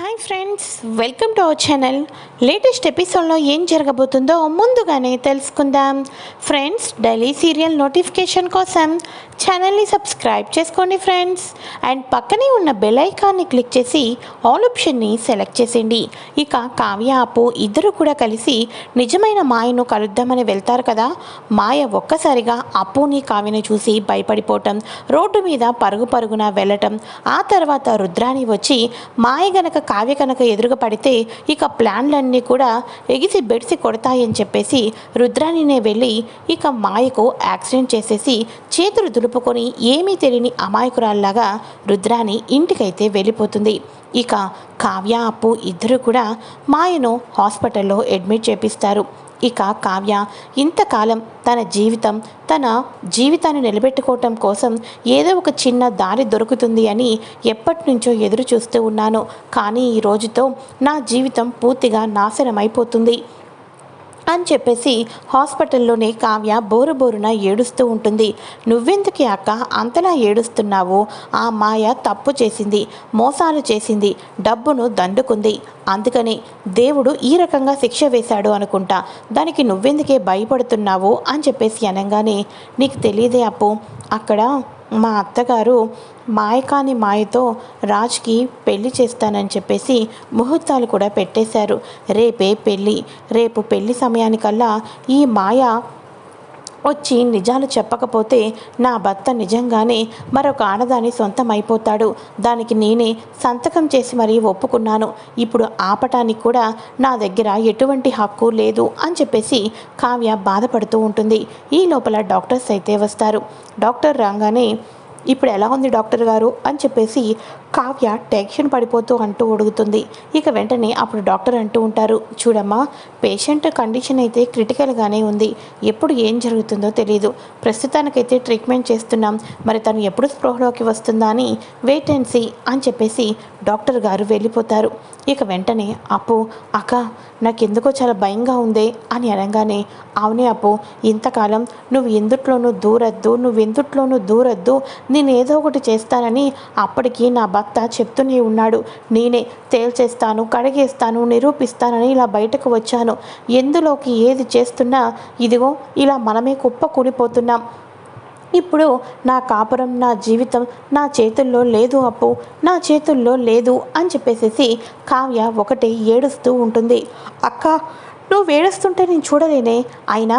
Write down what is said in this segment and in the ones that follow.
Hi friends welcome to our channel latest ఎపిసోడ్లో ఏం జరగబోతుందో ముందుగానే తెలుసుకుందాం. ఫ్రెండ్స్ డైలీ సీరియల్ నోటిఫికేషన్ కోసం ఛానల్ని సబ్స్క్రైబ్ చేసుకోండి ఫ్రెండ్స్ అండ్ పక్కనే ఉన్న బెల్ ఐకాన్ని క్లిక్ చేసి ఆల్ ఆప్షన్ని సెలెక్ట్ చేసేయండి. ఇక కావ్య అప్పు ఇద్దరు కూడా కలిసి నిజమైన మాయను కలుద్దామని వెళ్తారు కదా. మాయ ఒక్కసారిగా అప్పుని కావ్యని చూసి భయపడిపోవటం రోడ్డు మీద పరుగు పరుగున వెళ్ళటం ఆ తర్వాత రుద్రాని వచ్చి మాయ గనక కావ్య కనుక ఎదురుగా పడితే ఇక ప్లాన్లన్నీ కూడా ఎగిసి బెడిసి కొడతాయని చెప్పేసి రుద్రానినే వెళ్ళి ఇక మాయకు యాక్సిడెంట్ చేసేసి చేతులు దులుపుకొని ఏమీ తెలియని అమాయకురాల్లాగా రుద్రాని ఇంటికైతే వెళ్ళిపోతుంది. ఇక కావ్య అప్పు ఇద్దరు కూడా మాయను హాస్పిటల్లో అడ్మిట్ చేపిస్తారు. ఇక కావ్య ఇంతకాలం తన జీవితం తన జీవితాన్ని నిలబెట్టుకోవటం కోసం ఏదో ఒక చిన్న దారి దొరుకుతుంది అని ఎప్పటి నుంచో ఎదురు చూస్తూ ఉన్నాను. కానీ ఈ రోజుతో నా జీవితం పూర్తిగా నాశనం అయిపోతుంది అని చెప్పేసి హాస్పిటల్లోనే కావ్య బోరు బోరున ఏడుస్తూ ఉంటుంది. నువ్వెందుకు అక్క అంతలా ఏడుస్తున్నావు? ఆ మాయ తప్పు చేసింది మోసాలు చేసింది డబ్బును దండుకుంది. అందుకని దేవుడు ఈ రకంగా శిక్ష వేశాడు అనుకుంటా. దానికి నువ్వెందుకే భయపడుతున్నావు? అని చెప్పేసి అనగానే నీకు తెలియదే అప్పు. అక్కడ మా అత్తగారు మాయకాని మాయతో రాజ్కి పెళ్ళి చేస్తానని చెప్పేసి ముహూర్తాలు కూడా పెట్టేశారు. రేపే పెళ్ళి రేపు పెళ్ళి సమయానికల్లా ఈ మాయ వచ్చి నిజాలు చెప్పకపోతే నా భర్త నిజంగానే మరొక ఆడదాని సొంతం అయిపోతాడు దానికి నేనే సంతకం చేసి మరీ ఒప్పుకున్నాను. ఇప్పుడు ఆపటానికి కూడా నా దగ్గర ఎటువంటి హక్కు లేదు అని చెప్పేసి కావ్య బాధపడుతూ ఉంటుంది. ఈ లోపల డాక్టర్స్ అయితే వస్తారు. డాక్టర్ రాగానే ఇప్పుడు ఎలా ఉంది డాక్టర్ గారు అని చెప్పేసి కావ్య టెన్షన్ పడిపోతూ అంటూ అడుగుతుంది ఇక వెంటనే అప్పుడు డాక్టర్ అంటూ ఉంటారు చూడమ్మా పేషెంట్ కండిషన్ అయితే క్రిటికల్గానే ఉంది. ఎప్పుడు ఏం జరుగుతుందో తెలియదు ప్రస్తుతానికైతే ట్రీట్మెంట్ చేస్తున్నాం. మరి తను ఎప్పుడు స్పృహలోకి వస్తుందా అని వెయిట్ అండ్ సీ అని చెప్పేసి డాక్టర్ గారు వెళ్ళిపోతారు. ఇక వెంటనే అప్పు అక్క నాకెందుకో చాలా భయంగా ఉంది అని అనగానే అవునే అప్పు ఇంతకాలం నువ్వు ఎందుట్లోనూ దూరద్దు నువ్వు ఎందుట్లోనూ దూరద్దు నేను ఏదో ఒకటి చేస్తానని అప్పటికి నా భర్త చెప్తూనే ఉన్నాడు. నేనే తేల్చేస్తాను కడిగేస్తాను నిరూపిస్తానని ఇలా బయటకు వచ్చాను. ఎందులోకి ఏది చేస్తున్నా ఇదిగో ఇలా మనమే కుప్ప కూలిపోతున్నాం. ఇప్పుడు నా కాపురం నా జీవితం నా చేతుల్లో లేదు అప్పు నా చేతుల్లో లేదు అని చెప్పేసేసి కావ్య ఒకటే ఏడుస్తూ ఉంటుంది. అక్క నువ్వు ఏడుస్తుంటే నేను చూడలేనే. అయినా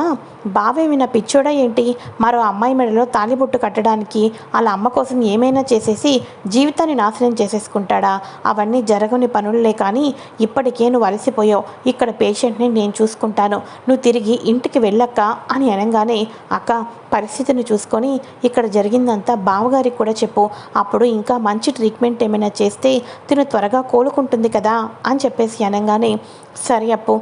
బావేమైనా పిచ్చోడా ఏంటి? మరో అమ్మాయి మెడలో తాలిబొట్టు కట్టడానికి వాళ్ళ అమ్మ కోసం ఏమైనా చేసేసి జీవితాన్ని నాశనం చేసేసుకుంటాడా? అవన్నీ జరగని పనులే కానీ ఇప్పటికే నువ్వు అలసిపోయావు. ఇక్కడ పేషెంట్ని నేను చూసుకుంటాను. నువ్వు తిరిగి ఇంటికి వెళ్ళక్క అని అనగానే అక్క పరిస్థితిని చూసుకొని ఇక్కడ జరిగిందంతా బావగారికి కూడా చెప్పు. అప్పుడు ఇంకా మంచి ట్రీట్మెంట్ ఏమైనా చేస్తే తిను త్వరగా కోలుకుంటుంది కదా అని చెప్పేసి అనగానే సరే అప్పు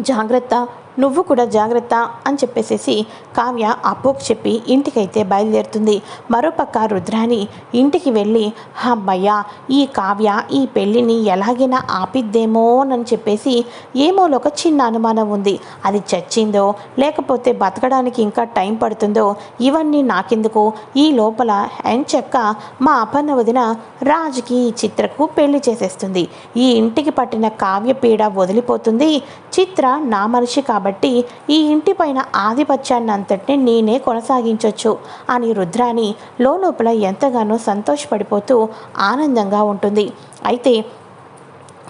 జాగ్రత్త నువ్వు కూడా జాగ్రత్త అని చెప్పేసేసి కావ్య అప్పుకు చెప్పి ఇంటికైతే బయలుదేరుతుంది. మరోపక్క రుద్రాని ఇంటికి వెళ్ళి అమ్మయ్యా ఈ కావ్య ఈ పెళ్ళిని ఎలాగైనా ఆపిద్దేమోనని చెప్పేసి ఏమోలో ఒక చిన్న అనుమానం ఉంది. అది చచ్చిందో లేకపోతే బతకడానికి ఇంకా టైం పడుతుందో ఇవన్నీ నాకెందుకు? ఈ లోపల ఎంచక్క మా అపన్న వదిన రాజుకి ఈ చిత్రకు పెళ్ళి చేసేస్తుంది. ఈ ఇంటికి పట్టిన కావ్య పీడ వదిలిపోతుంది. చిత్ర నా మనిషి కాబట్టి కాబట్టి ఈ ఇంటి పైన ఆధిపత్యాన్ని అంతటిని నేనే కొనసాగించవచ్చు అని రుద్రాని లోపల ఎంతగానో సంతోషపడిపోతూ ఆనందంగా ఉంటుంది. అయితే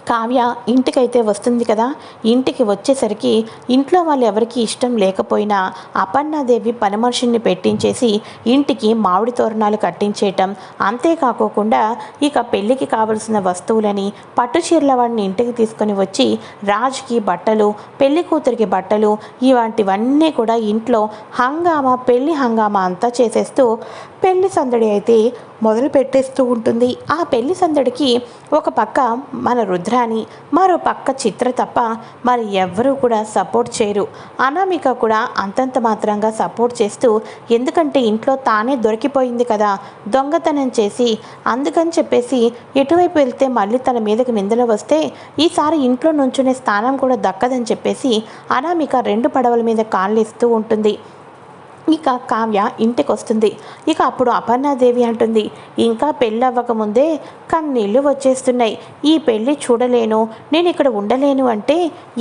కావ్య ఇంటికైతే వస్తుంది కదా. ఇంటికి వచ్చేసరికి ఇంట్లో వాళ్ళు ఎవరికి ఇష్టం లేకపోయినా అపర్ణాదేవి పనిమనుషుల్ని పెట్టించేసి ఇంటికి మామిడి తోరణాలు కట్టించేయటం. అంతేకాకోకుండా ఇక పెళ్ళికి కావలసిన వస్తువులని పట్టు చీరల వాడిని ఇంటికి తీసుకొని వచ్చి రాజుకి బట్టలు పెళ్ళి కూతురికి బట్టలు ఇలాంటివన్నీ కూడా ఇంట్లో హంగామా పెళ్ళి హంగామా అంతా చేసేస్తూ పెళ్ళి సందడి అయితే మొదలు పెట్టేస్తూ ఉంటుంది. ఆ పెళ్ళి సందడికి ఒక పక్క మన రుద్రాని మరో పక్క చిత్ర తప్ప మరి ఎవ్వరూ కూడా సపోర్ట్ చేయరు. అనామిక కూడా అంతంత మాత్రంగా సపోర్ట్ చేస్తూ ఎందుకంటే ఇంట్లో తానే దొరికిపోయింది కదా దొంగతనం చేసి అందుకని చెప్పేసి ఎటువైపు వెళ్తే మళ్ళీ తన మీదకి నిందలు వస్తే ఈసారి ఇంట్లో నుంచునే స్థానం కూడా దక్కదని చెప్పేసి అనామిక రెండు పడవల మీద కాళ్ళు ఇస్తూ ఉంటుంది. ఇక కావ్య ఇంటికి వస్తుంది ఇక అప్పుడు అపర్ణాదేవి అంటుంది ఇంకా పెళ్ళి అవ్వకముందే కన్నీళ్ళు వచ్చేస్తున్నాయి. ఈ పెళ్ళి చూడలేను నేను ఇక్కడ ఉండలేను అంటే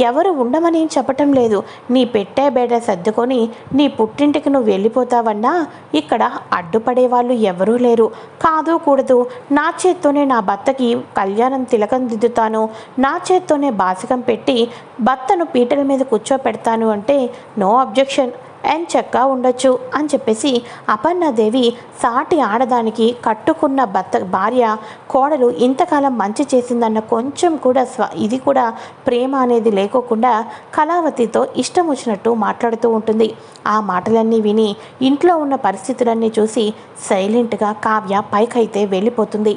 ఎవరు ఉండమని చెప్పటం లేదు. నీ పెట్టే బేడ సర్దుకొని నీ పుట్టింటికి నువ్వు వెళ్ళిపోతావన్నా ఇక్కడ అడ్డుపడే వాళ్ళు ఎవరూ లేరు. కాదు కూడదు. నా చేత్తోనే నా భర్తకి కళ్యాణం తిలకం దిద్దుతాను నా చేత్తోనే బాసకం పెట్టి భర్తను పీటల మీద కూర్చోపెడతాను అంటే నో అబ్జెక్షన్. అండ్ చక్కగా ఉండొచ్చు అని చెప్పేసి అపర్ణాదేవి సాటి ఆడదానికి కట్టుకున్న భర్త భార్య కోడలు ఇంతకాలం మంచి చేసిందన్న కొంచెం కూడా స్వ ఇది కూడా ప్రేమ అనేది లేకోకుండా కళావతితో ఇష్టం వచ్చినట్టు మాట్లాడుతూ ఉంటుంది. ఆ మాటలన్నీ విని ఇంట్లో ఉన్న పరిస్థితులన్నీ చూసి సైలెంట్గా కావ్య పైకైతే వెళ్ళిపోతుంది.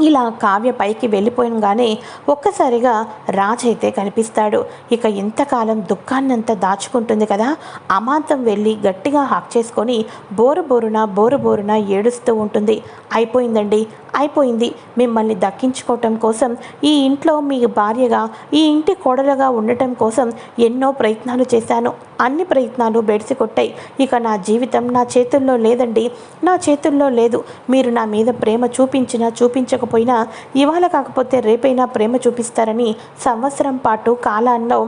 ఇలా కావ్య పైకి వెళ్ళిపోయినగానే ఒక్కసారిగా రాజ్ అయితే కనిపిస్తాడు. ఇక ఇంతకాలం దుఃఖాన్నంతా దాచుకుంటుంది కదా. అమాంతం వెళ్ళి గట్టిగా హాక్ చేసుకొని బోరు బోరున బోరు బోరున ఏడుస్తూ ఉంటుంది. అయిపోయిందండి అయిపోయింది. మిమ్మల్ని దక్కించుకోవటం కోసం ఈ ఇంట్లో మీ భార్యగా ఈ ఇంటి కోడలుగా ఉండటం కోసం ఎన్నో ప్రయత్నాలు చేశాను. అన్ని ప్రయత్నాలు బెడిసి కొట్టాయి ఇక నా జీవితం నా చేతుల్లో లేదండి. నా చేతుల్లో లేదు. మీరు నా మీద ప్రేమ చూపించినా లేకపోయినా ఇవాళ కాకపోతే రేపైనా ప్రేమ చూపిస్తారని సంవత్సరం పాటు కాలాల్లో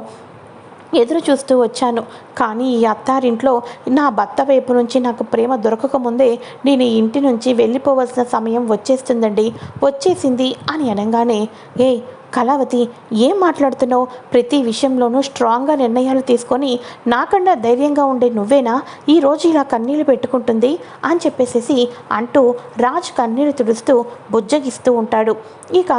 ఎదురు చూస్తూ వచ్చాను. కానీ ఈ అత్తారింట్లో నా భర్త వైపు నుంచి నాకు ప్రేమ దొరకకముందే నేను ఈ ఇంటి నుంచి వెళ్ళిపోవలసిన సమయం వచ్చేస్తుందండి. వచ్చేసింది అని అనగానే ఏ కళావతి ఏం మాట్లాడుతున్నావు? ప్రతి విషయంలోనూ స్ట్రాంగ్గా నిర్ణయాలు తీసుకొని నాకన్నా ధైర్యంగా ఉండే నువ్వేనా? ఈరోజు ఇలా కన్నీళ్ళు పెట్టుకుంటుంది అని చెప్పేసేసి అంటూ రాజ్ కన్నీళ్ళు తుడుస్తూ బుజ్జగిస్తూ ఉంటాడు. ఇక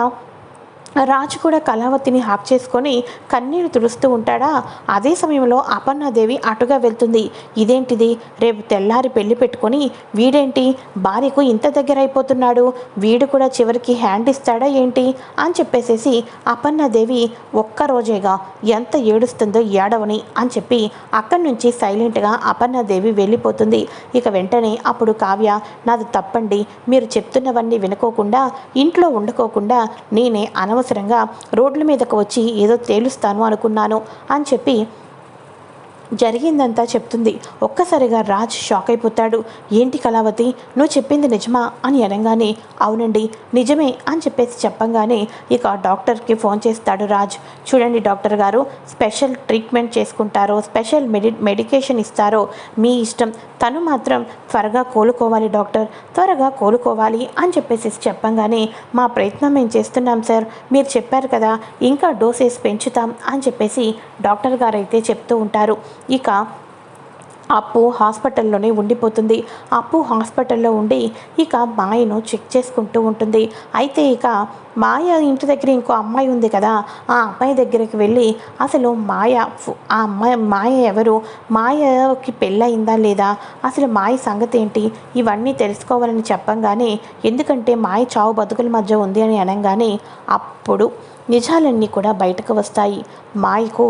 రాజు కూడా కళావతిని హాక్ చేసుకొని కన్నీరు తుడుస్తూ ఉంటాడా? అదే సమయంలో అపర్ణాదేవి అటుగా వెళ్తుంది. ఇదేంటిది? రేపు తెల్లారి పెళ్ళి పెట్టుకొని వీడేంటి? భార్యకు ఇంత దగ్గర అయిపోతున్నాడు. వీడు కూడా చివరికి హ్యాండ్ ఇస్తాడా ఏంటి? అని చెప్పేసేసి అపర్ణాదేవి ఒక్కరోజేగా ఎంత ఏడుస్తుందో ఏడవని అని చెప్పి అక్కడి నుంచి సైలెంట్గా అపర్ణాదేవి వెళ్ళిపోతుంది. ఇక వెంటనే అప్పుడు కావ్య నాది తప్పండి. మీరు చెప్తున్నవన్నీ వినుకోకుండా ఇంట్లో ఉండకోకుండా నేనే అనవసరంగా రోడ్ల మీదకు వచ్చి ఏదో తేలుస్తాను అనుకున్నాను అని చెప్పి జరిగిందంతా చెప్తుంది. ఒక్కసారిగా రాజ్ షాక్ అయిపోతాడు. ఏంటి కళావతి? నువ్వు చెప్పింది నిజమా అని అనగానే అవునండి నిజమే అని చెప్పేసి చెప్పంగానే ఇక డాక్టర్కి ఫోన్ చేస్తాడు రాజ్. చూడండి డాక్టర్ గారు స్పెషల్ ట్రీట్మెంట్ చేసుకుంటారో స్పెషల్ మెడి మెడికేషన్ ఇస్తారో మీ ఇష్టం. తను మాత్రం త్వరగా కోలుకోవాలి డాక్టర్. త్వరగా కోలుకోవాలి అని చెప్పేసి చెప్పంగానే మా ప్రయత్నం మేము చేస్తున్నాం సార్? మీరు చెప్పారు కదా ఇంకా డోసేస్ పెంచుతాం అని చెప్పేసి డాక్టర్ గారు అయితే చెప్తూ ఉంటారు. ఇక అప్పు హాస్పిటల్లోనే ఉండిపోతుంది. అప్పు హాస్పిటల్లో ఉండి ఇక మాయను చెక్ చేసుకుంటూ ఉంటుంది. అయితే ఇక మాయ ఇంటి దగ్గర ఇంకో అమ్మాయి ఉంది కదా ఆ అమ్మాయి దగ్గరికి వెళ్ళి అసలు మాయ ఆ అమ్మాయి మాయ ఎవరు? మాయకి పెళ్ళయిందా లేదా? అసలు మాయ సంగతి ఏంటి? ఇవన్నీ తెలుసుకోవాలని చెప్పంగానే ఎందుకంటే మాయ చావు బతుకుల మధ్య ఉంది అని అనగానే అప్పుడు నిజాలన్నీ కూడా బయటకు వస్తాయి. మాయకు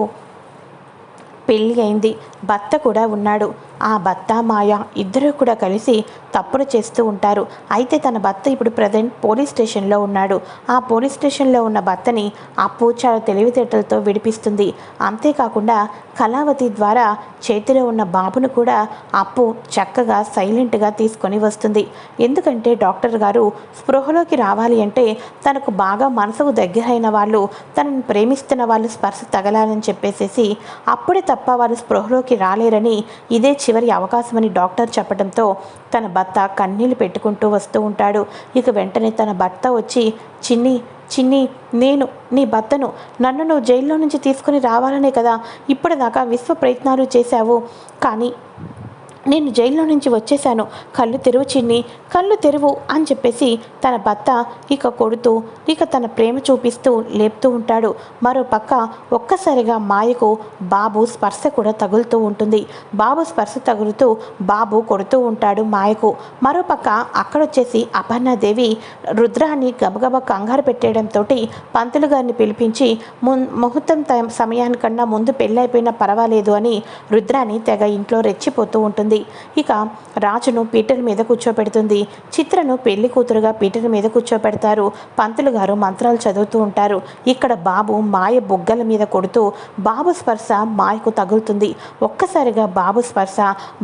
పెళ్ళి అయింది. భర్త కూడా ఉన్నాడు. ఆ భర్త మాయ ఇద్దరూ కూడా కలిసి తప్పులు చేస్తూ ఉంటారు. అయితే తన భర్త ఇప్పుడు ప్రజెంట్ పోలీస్ స్టేషన్లో ఉన్నాడు. ఆ పోలీస్ స్టేషన్లో ఉన్న భర్తని అప్పు చాలా తెలివితేటలతో విడిపిస్తుంది. అంతేకాకుండా కళావతి ద్వారా చేతిలో ఉన్న బాబును కూడా అప్పు చక్కగా సైలెంట్గా తీసుకొని వస్తుంది. ఎందుకంటే డాక్టర్ గారు స్పృహలోకి రావాలి అంటే తనకు బాగా మనసుకు దగ్గరైన వాళ్ళు తనను ప్రేమిస్తున్న వాళ్ళు స్పర్శ తగలాలని చెప్పేసేసి అప్పుడే తప్ప వారు స్పృహలోకి రాలేరని ఇదే చివరి అవకాశమని డాక్టర్ చెప్పడంతో తన భర్త కన్నీళ్ళు పెట్టుకుంటూ వస్తూ ఉంటాడు. ఇక వెంటనే తన భర్త వచ్చి చిన్ని చిన్ని నేను నీ భర్తను నన్ను నువ్వు జైల్లో నుంచి తీసుకుని రావాలనే కదా ఇప్పటిదాకా విశ్వ ప్రయత్నాలు చేశావు. కానీ నేను జైల్లో నుంచి వచ్చేశాను. కళ్ళు తెరువు చిన్ని. కళ్ళు తెరువు అని చెప్పేసి తన భర్త ఇక కొడుతూ ఇక తన ప్రేమ చూపిస్తూ లేపుతూ ఉంటాడు. మరోపక్క ఒక్కసారిగా మాయకు బాబు స్పర్శ కూడా తగులుతూ ఉంటుంది. బాబు స్పర్శ తగులుతూ బాబు కొడుతూ ఉంటాడు మాయకు. మరోపక్క అక్కడొచ్చేసి అపర్ణాదేవి రుద్రాన్ని గబగబా కంగారు పెట్టేయడంతో పంతులు గారిని పిలిపించి ముం ముహూర్తం సమయానికన్నా ముందు పెళ్ళైపోయినా పర్వాలేదు అని రుద్రాన్ని తెగ ఇంట్లో రెచ్చిపోతూ ఉంటుంది. ఇక రాజును పీటల మీద కూర్చోపెడుతుంది. చిత్రను పెళ్ళి కూతురుగా పీటల మీద కూర్చోపెడతారు. పంతులు గారు మంత్రాలు చదువుతూ ఉంటారు. ఇక్కడ బాబు మాయ బుగ్గల మీద కొడుతూ కొడుతూ బాబు స్పర్శ మాయకు తగులుతుంది. ఒక్కసారిగా బాబు స్పర్శ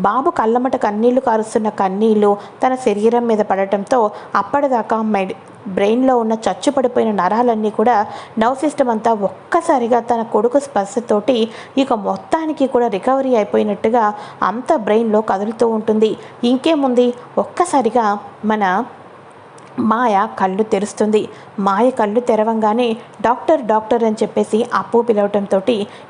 బాబు కళ్ళమట కన్నీళ్ళు కారుస్తున్న కన్నీళ్ళు తన శరీరం మీద పడటంతో అప్పటిదాకా మెడి బ్రెయిన్లో ఉన్న చచ్చు పడిపోయిన నరాలన్నీ కూడా నర్వ్ సిస్టమ్ అంతా ఒక్కసారిగా తన కొడుకు స్పర్శతోటి ఇక మొత్తానికి కూడా రికవరీ అయిపోయినట్టుగా అంత బ్రెయిన్లో కదులుతూ ఉంటుంది. ఇంకేముంది? ఒక్కసారిగా మన మాయ కళ్ళు తెరుస్తుంది. మాయ కళ్ళు తెరవంగానే డాక్టర్ డాక్టర్ అని చెప్పేసి అప్పు పిలవటంతో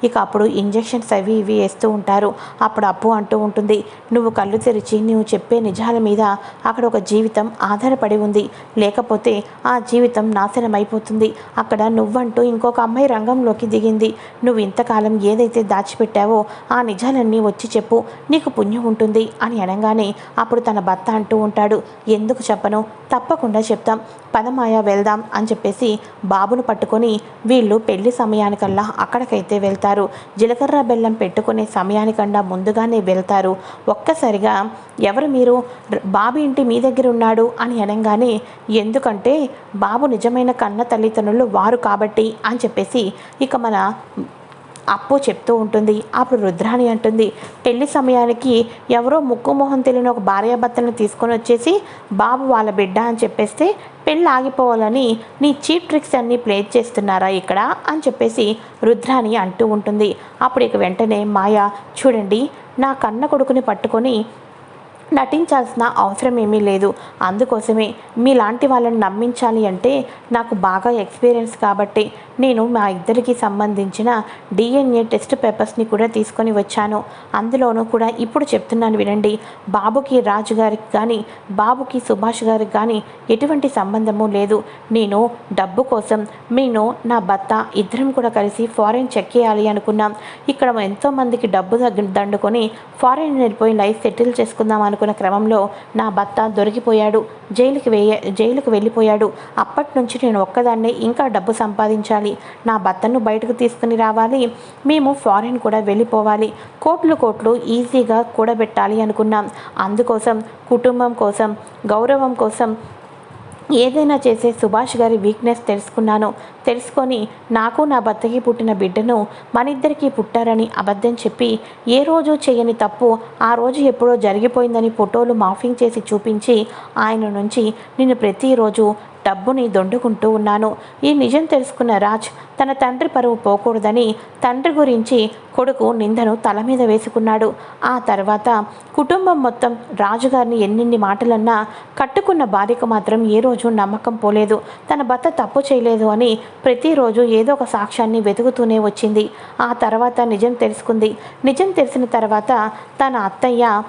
ఇక అప్పుడు ఇంజెక్షన్స్ అవి ఇవి వేస్తూ ఉంటారు. అప్పుడు అప్పు అంటూ ఉంటుంది నువ్వు కళ్ళు తెరిచి నువ్వు చెప్పే నిజాల మీద అక్కడ ఒక జీవితం ఆధారపడి ఉంది. లేకపోతే ఆ జీవితం నాశనం అయిపోతుంది అక్కడ నువ్వంటూ ఇంకొక అమ్మాయి రంగంలోకి దిగింది. నువ్వు ఇంతకాలం ఏదైతే దాచిపెట్టావో ఆ నిజాలన్నీ వచ్చి చెప్పు. నీకు పుణ్యం ఉంటుంది అని అనగానే అప్పుడు తన భర్త అంటూ ఉంటాడు ఎందుకు చెప్పను? తప్పకుండా చెప్తాం. పదమాయ వెళ్దాం అని చెప్పేసి బాబును పట్టుకొని వీళ్ళు పెళ్ళి సమయానికల్లా అక్కడికైతే వెళ్తారు. జీలకర్ర బెల్లం పెట్టుకునే సమయానికన్నా ముందుగానే వెళ్తారు. ఒక్కసారిగా ఎవరు మీరు? బాబు ఇంటి మీ దగ్గర ఉన్నాడు అని అనగానే ఎందుకంటే బాబు నిజమైన కన్న తల్లిదండ్రులు వారు కాబట్టి అని చెప్పేసి ఇక మన అప్పు చెప్తూ ఉంటుంది. అప్పుడు రుద్రాణి అంటుంది పెళ్ళి సమయానికి ఎవరో ముక్కు మొహం తెలియని ఒక భార్యాభర్తలను తీసుకొని వచ్చేసి బాబు వాళ్ళ బిడ్డ అని చెప్పేస్తే పెళ్ళి ఆగిపోవాలని నీ చీప్ ట్రిక్స్ అన్నీ ప్లే చేస్తున్నారా ఇక్కడ? అని చెప్పేసి రుద్రాణి అంటూ ఉంటుంది. అప్పుడు ఇక వెంటనే మాయ చూడండి నా కన్న కొడుకుని పట్టుకొని నటించాల్సిన అవసరం ఏమీ లేదు. అందుకోసమే మీలాంటి వాళ్ళని నమ్మించాలి అంటే నాకు బాగా ఎక్స్పీరియన్స్ కాబట్టి నేను మా ఇద్దరికి సంబంధించిన డిఎన్ఏ టెస్ట్ పేపర్స్ని కూడా తీసుకొని వచ్చాను. అందులోనూ కూడా ఇప్పుడు చెప్తున్నాను వినండి. బాబుకి రాజు గారికి కానీ బాబుకి సుభాష్ గారికి కానీ ఎటువంటి సంబంధము లేదు. నేను డబ్బు కోసం నేను నా భర్త ఇద్దరం కూడా కలిసి ఫారెన్ చెక్ చేయాలి అనుకున్నాం. ఇక్కడ ఎంతోమందికి డబ్బు దండుకొని ఫారెన్ వెళ్ళిపోయి లైఫ్ సెటిల్ చేసుకుందాం అనుకున్న క్రమంలో నా భర్త దొరికిపోయాడు. జైలుకి వేయ జైలుకు వెళ్ళిపోయాడు. అప్పటి నుంచి నేను ఒక్కదాన్నే ఇంకా డబ్బు సంపాదించాలి. నా భర్తను బయటకు తీసుకుని రావాలి. మేము ఫారెన్ కూడా వెళ్ళిపోవాలి. కోట్లు కోట్లు ఈజీగా కూడబెట్టాలి అనుకున్నాం. అందుకోసం కుటుంబం కోసం గౌరవం కోసం ఏదైనా చేసే సుభాష్ గారి వీక్నెస్ తెలుసుకున్నాను. తెలుసుకొని నాకు నా భర్తకి పుట్టిన బిడ్డను మనిద్దరికీ పుట్టారని అబద్ధం చెప్పి ఏ రోజు చేయని తప్పు ఆ రోజు ఎప్పుడో జరిగిపోయిందని ఫోటోలు మాఫింగ్ చేసి చూపించి ఆయన నుంచి నేను ప్రతిరోజు డబ్బుని దొండుకుంటూ ఉన్నాను. ఈ నిజం తెలుసుకున్న రాజ్ తన తండ్రి పరువు పోకూడదని తండ్రి గురించి కొడుకు నిందను తల మీద వేసుకున్నాడు. ఆ తర్వాత కుటుంబం మొత్తం రాజుగారిని ఎన్నిన్ని మాటలన్నా కట్టుకున్న భార్యకు మాత్రం ఏ రోజు నమ్మకం పోలేదు. తన భర్త తప్పు చేయలేదు అని ప్రతిరోజు ఏదో ఒక సాక్ష్యాన్ని వెతుకుతూనే వచ్చింది. ఆ తర్వాత నిజం తెలుసుకుంది. నిజం తెలిసిన తర్వాత తన అత్తయ్య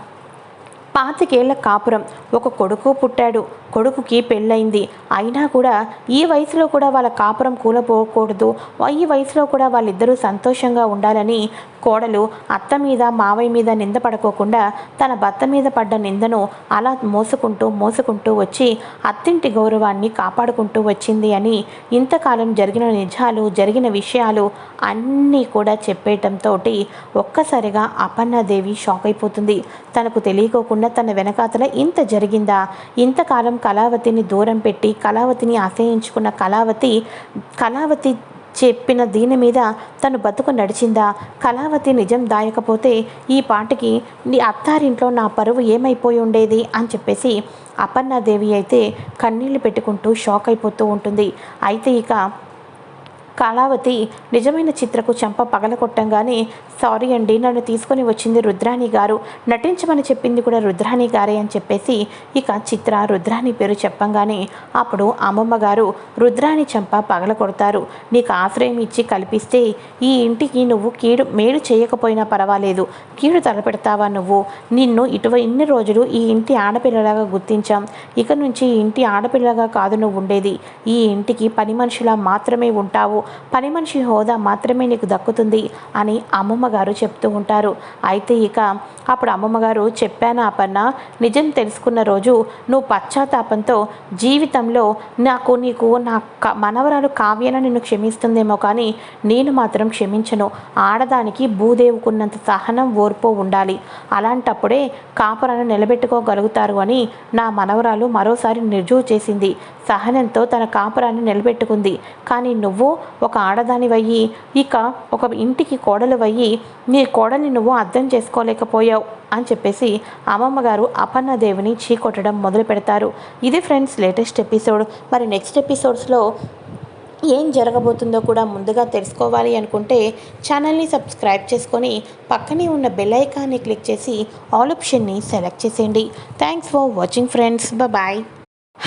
పాతికేళ్ళ కాపురం. ఒక కొడుకు పుట్టాడు. కొడుకుకి పెళ్ళయింది. అయినా కూడా ఈ వయసులో కూడా వాళ్ళ కాపురం కూలపోకూడదు. ఈ వయసులో కూడా వాళ్ళిద్దరూ సంతోషంగా ఉండాలని కోడలు అత్త మీద మావయ్య మీద నింద పడుకోకుండా తన భర్త మీద పడ్డ నిందను అలా మోసుకుంటూ మోసుకుంటూ వచ్చి అత్తింటి గౌరవాన్ని కాపాడుకుంటూ వచ్చింది అని ఇంతకాలం జరిగిన నిజాలు జరిగిన విషయాలు అన్నీ కూడా చెప్పేయటంతో ఒక్కసారిగా అపన్నాదేవి షాక్ అయిపోతుంది. తనకు తెలియకోకుండా తన వెనకాతల ఇంత జరిగిందా? ఇంతకాలం కళావతిని దూరం పెట్టి కళావతిని ఆశ్రయించుకున్న కళావతి కళావతి చెప్పిన దీని మీద తను బతుకు నడిచిందా? కళావతి నిజం దాయకపోతే ఈ పాటికి నీ అత్తారింట్లో నా పరువు ఏమైపోయి ఉండేది? అని చెప్పేసి అపర్ణాదేవి అయితే కన్నీళ్ళు పెట్టుకుంటూ షాక్ అయిపోతూ ఉంటుంది. అయితే ఇక కళావతి నిజమైన చిత్రకు చెంప పగలగొట్టంగానే సారీ అండి నన్ను తీసుకొని వచ్చింది రుద్రాణి గారు. నటించమని చెప్పింది కూడా రుద్రాణి గారే అని చెప్పేసి ఇక చిత్ర రుద్రాణి పేరు చెప్పంగానే అప్పుడు అమ్మమ్మ గారు రుద్రాణి చెంప పగలగొడతారు. నీకు ఆశ్రయం ఇచ్చి కల్పిస్తే ఈ ఇంటికి నువ్వు కీడు మేలు చేయకపోయినా పర్వాలేదు. కీడు తలపెడతావా నువ్వు? నిన్ను ఇటువ ఇన్ని రోజులు ఈ ఇంటి ఆడపిల్లలాగా గుర్తించాం. ఇక నుంచి ఈ ఇంటి ఆడపిల్లగా కాదు నువ్వు ఉండేది. ఈ ఇంటికి పని మనిషిలా మాత్రమే ఉంటావు. పని మనిషి హోదా మాత్రమే నీకు దక్కుతుంది అని అమ్మమ్మ గారు చెప్తూ ఉంటారు. అయితే ఇక అప్పుడు అమ్మమ్మ గారు చెప్పాను అపన్న నిజం తెలుసుకున్న రోజు నువ్వు పశ్చాత్తాపంతో జీవితంలో నాకు నీకు నా క- మనవరాలు కావ్యన నిన్ను క్షమిస్తుందేమో కానీ నేను మాత్రం క్షమించను. ఆడదానికి భూదేవుకున్నంత సహనం ఓర్పు ఉండాలి. అలాంటప్పుడే కాపురాన్ని నిలబెట్టుకోగలుగుతారు అని నా మనవరాలు మరోసారి నిర్జువు చేసింది. సహనంతో తన కాపురాన్ని నిలబెట్టుకుంది. కానీ నువ్వు ఒక ఆడదానివయ్యి ఇక ఒక ఇంటికి కోడలువయ్యి నీ కోడల్ని నువ్వు అర్థం చేసుకోలేకపోయావు అని చెప్పేసి అమ్మమ్మ గారు అపర్ణదేవిని చీకొట్టడం మొదలు పెడతారు. ఇది ఫ్రెండ్స్ లేటెస్ట్ ఎపిసోడ్. మరి నెక్స్ట్ ఎపిసోడ్స్లో ఏం జరగబోతుందో కూడా ముందుగా తెలుసుకోవాలి అనుకుంటే ఛానల్ని సబ్స్క్రైబ్ చేసుకొని పక్కనే ఉన్న బెల్ ఐకాన్ని క్లిక్ చేసి ఆల్ ఆప్షన్ని సెలెక్ట్ చేసేయండి. Thanks for watching friends. Bye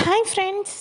hi friends.